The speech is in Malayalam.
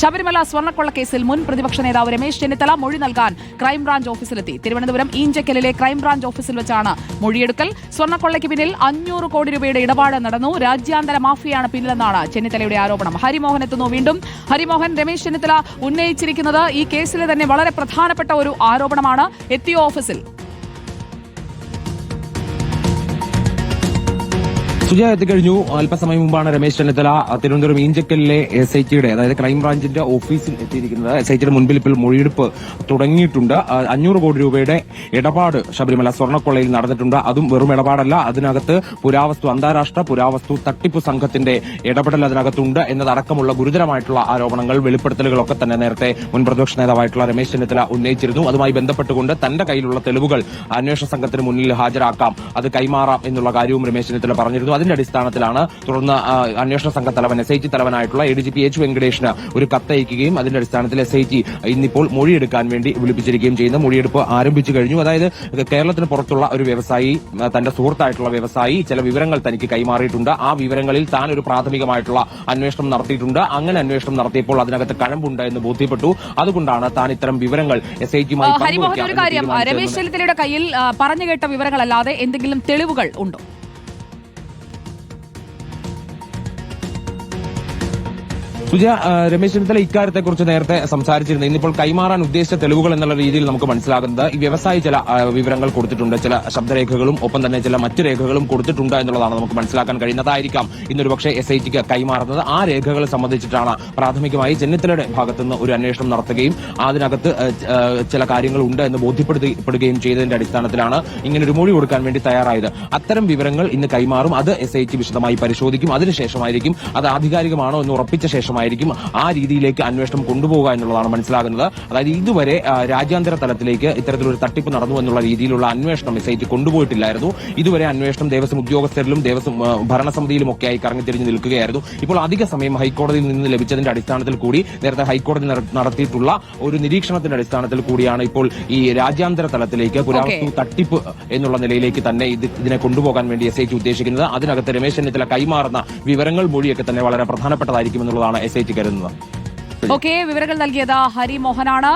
ശബരിമല സ്വർണക്കൊള്ള കേസിൽ മുൻ പ്രതിപക്ഷ നേതാവ് രമേശ് ചെന്നിത്തല മൊഴി നൽകാൻ ക്രൈംബ്രാഞ്ച് ഓഫീസിലെത്തി. തിരുവനന്തപുരം ഈഞ്ചക്കലിലെ ക്രൈംബ്രാഞ്ച് ഓഫീസിൽ വെച്ചാണ് മൊഴിയെടുക്കൽ. സ്വർണക്കൊള്ളയ്ക്ക് പിന്നിൽ അഞ്ഞൂറ് കോടി രൂപയുടെ ഇടപാട് നടന്നു. രാജ്യാന്തര മാഫിയാണ് പിന്നിലെന്നാണ് ചെന്നിത്തലയുടെ ആരോപണം. ഹരിമോഹൻ എത്തുന്നു വീണ്ടും. ഹരിമോഹൻ രമേശ് ചെന്നിത്തല ഉന്നയിച്ചിരിക്കുന്നത് ഈ കേസിലെ തന്നെ വളരെ പ്രധാനപ്പെട്ട ഒരു ആരോപണമാണ്. എത്തിയോ ഓഫീസിൽ? സുജയ എത്തിക്കഴിഞ്ഞു അല്പസമയം മുമ്പാണ് രമേശ് ചെന്നിത്തല തിരുവനന്തപുരം ഈഞ്ചക്കലിലെ എസ് ഐ ടിയുടെ അതായത് ക്രൈംബ്രാഞ്ചിന്റെ ഓഫീസിൽ എത്തിയിരിക്കുന്നത്. എസ് ഐ ടിയുടെ മുൻപിൽ ഇപ്പോൾ മൊഴിയെടുപ്പ് തുടങ്ങിയിട്ടുണ്ട്. അഞ്ഞൂറ് കോടി രൂപയുടെ ഇടപാട് ശബരിമല സ്വർണക്കൊള്ളയിൽ നടന്നിട്ടുണ്ട്. അതും വെറും ഇടപാടല്ല. അതിനകത്ത് പുരാവസ്തു അന്താരാഷ്ട്ര പുരാവസ്തു തട്ടിപ്പ് സംഘത്തിന്റെ ഇടപെടൽ അതിനകത്തുണ്ട് എന്നതടക്കമുള്ള ഗുരുതരമായിട്ടുള്ള ആരോപണങ്ങൾ വെളിപ്പെടുത്തലുകളൊക്കെ തന്നെ നേരത്തെ മുൻ പ്രതിപക്ഷ നേതാവായിട്ടുള്ള രമേശ് ചെന്നിത്തല ഉന്നയിച്ചിരുന്നു. അതുമായി ബന്ധപ്പെട്ടുകൊണ്ട് തന്റെ കയ്യിലുള്ള തെളിവുകൾ അന്വേഷണ സംഘത്തിന് മുന്നിൽ ഹാജരാക്കാം. അത് കൈമാറാം എന്നുള്ള കാര്യവും രമേശ് ചെന്നിത്തല പറഞ്ഞിരുന്നു. അതിന്റെ അടിസ്ഥാനത്തിലാണ് തുടർന്ന് അന്വേഷണ സംഘ തലവൻ S I T തലവനായിട്ടുള്ള A D G P H വെങ്കടേഷിന് ഒരു കത്തയക്കുകയും അതിന്റെ അടിസ്ഥാനത്തിൽ എസ് ഐ ടി ഇന്നിപ്പോൾ മൊഴിയെടുക്കാൻ വേണ്ടി വിളിപ്പിച്ചിരിക്കുകയും ചെയ്യുന്ന. മൊഴിയെടുപ്പ് ആരംഭിച്ചു കഴിഞ്ഞു. അതായത് കേരളത്തിന് പുറത്തുള്ള ഒരു വ്യവസായി തന്റെ സുഹൃത്തായിട്ടുള്ള വ്യവസായി ചില വിവരങ്ങൾ തനിക്ക് കൈമാറിയിട്ടുണ്ട്. ആ വിവരങ്ങളിൽ താൻ ഒരു പ്രാഥമികമായിട്ടുള്ള അന്വേഷണം നടത്തിയിട്ടുണ്ട്. അങ്ങനെ അന്വേഷണം നടത്തിയപ്പോൾ അതിനകത്ത് കഴമ്പുണ്ട് എന്ന് ബോധ്യപ്പെട്ടു. അതുകൊണ്ടാണ് താൻ ഇത്തരം വിവരങ്ങൾ എസ് ഐ ടിയുമായി രമേശ് ചെന്നിത്തലയുടെ കയ്യിൽ പറഞ്ഞു കേട്ട വിവരങ്ങളല്ലാതെ എന്തെങ്കിലും തെളിവുകൾ ഉണ്ടോ? സുജ രമേശ് ചെന്നിത്തല ഇക്കാര്യത്തെക്കുറിച്ച് നേരത്തെ സംസാരിച്ചിരുന്നു. ഇന്നിപ്പോൾ കൈമാറാൻ ഉദ്ദേശിച്ച തെളിവുകൾ എന്നുള്ള രീതിയിൽ നമുക്ക് മനസ്സിലാകുന്നത് ഈ വ്യവസായി ചില വിവരങ്ങൾ കൊടുത്തിട്ടുണ്ട്. ചില ശബ്ദരേഖകളും ഒപ്പം തന്നെ ചില മറ്റു രേഖകളും കൊടുത്തിട്ടുണ്ട് എന്നുള്ളതാണ് നമുക്ക് മനസ്സിലാക്കാൻ കഴിയുന്നതായിരിക്കാം ഇന്നൊരു പക്ഷേ എസ് ഐ ടിക്ക് കൈമാറുന്നത്. ആ രേഖകളെ സംബന്ധിച്ചിട്ടാണ് പ്രാഥമികമായി ചെന്നിത്തലയുടെ ഭാഗത്തുനിന്ന് ഒരു അന്വേഷണം നടത്തുകയും അതിനകത്ത് ചില കാര്യങ്ങൾ ഉണ്ട് എന്ന് ബോധ്യപ്പെടുത്തപ്പെടുകയും ചെയ്തതിന്റെ അടിസ്ഥാനത്തിലാണ് ഇങ്ങനെ ഒരു മൊഴി കൊടുക്കാൻ വേണ്ടി തയ്യാറായത്. അത്തരം വിവരങ്ങൾ ഇന്ന് കൈമാറും. അത് എസ് ഐ ടി വിശദമായി പരിശോധിക്കും. അതിനുശേഷമായിരിക്കും അത് ആധികാരികമാണോ എന്ന് ഉറപ്പിച്ച ശേഷമായിരിക്കും ആ രീതിയിലേക്ക് അന്വേഷണം കൊണ്ടുപോകുക എന്നുള്ളതാണ് മനസ്സിലാകുന്നത്. അതായത് ഇതുവരെ രാജ്യാന്തര തലത്തിലേക്ക് ഇത്തരത്തിലൊരു തട്ടിപ്പ് നടന്നു എന്നുള്ള രീതിയിലുള്ള അന്വേഷണം എസ് ഐ ടി കൊണ്ടുപോയിട്ടില്ലായിരുന്നു. ഇതുവരെ അന്വേഷണം ദേവസ്വം ഉദ്യോഗസ്ഥരിലും ദേവസ്വം ഒക്കെ ഭരണസമിതിയിലും ഒക്കെയായി കറങ്ങിത്തിരിഞ്ഞ് നിൽക്കുകയായിരുന്നു. ഇപ്പോൾ അധിക സമയം ഹൈക്കോടതിയിൽ നിന്ന് ലഭിച്ചതിന്റെ അടിസ്ഥാനത്തിൽ കൂടി നേരത്തെ ഹൈക്കോടതി നട- നടത്തിയിട്ടുള്ള ഒരു നിരീക്ഷണത്തിന്റെ അടിസ്ഥാനത്തിൽ കൂടിയാണ് ഇപ്പോൾ ഈ രാജ്യാന്തര തലത്തിലേക്ക് പുരാവസ്തു തട്ടിപ്പ് എന്നുള്ള നിലയിലേക്ക് തന്നെ ഇത് ഇതിനെ കൊണ്ടുപോകാൻ വേണ്ടി എസ് ഐ ടി ഉദ്ദേശിക്കുന്നത്. അതിനകത്ത് രമേശ് ചെന്നിത്തല കൈമാറുന്ന വിവരങ്ങൾ മൊഴിയൊക്കെ തന്നെ വളരെ പ്രധാനപ്പെട്ടതായിരിക്കും എന്നുള്ളതാണ് എസ് ഐ കരുതുന്നത് ഓക്കെ വിവരങ്ങൾ നൽകിയത് ഹരിമോഹനാണ്.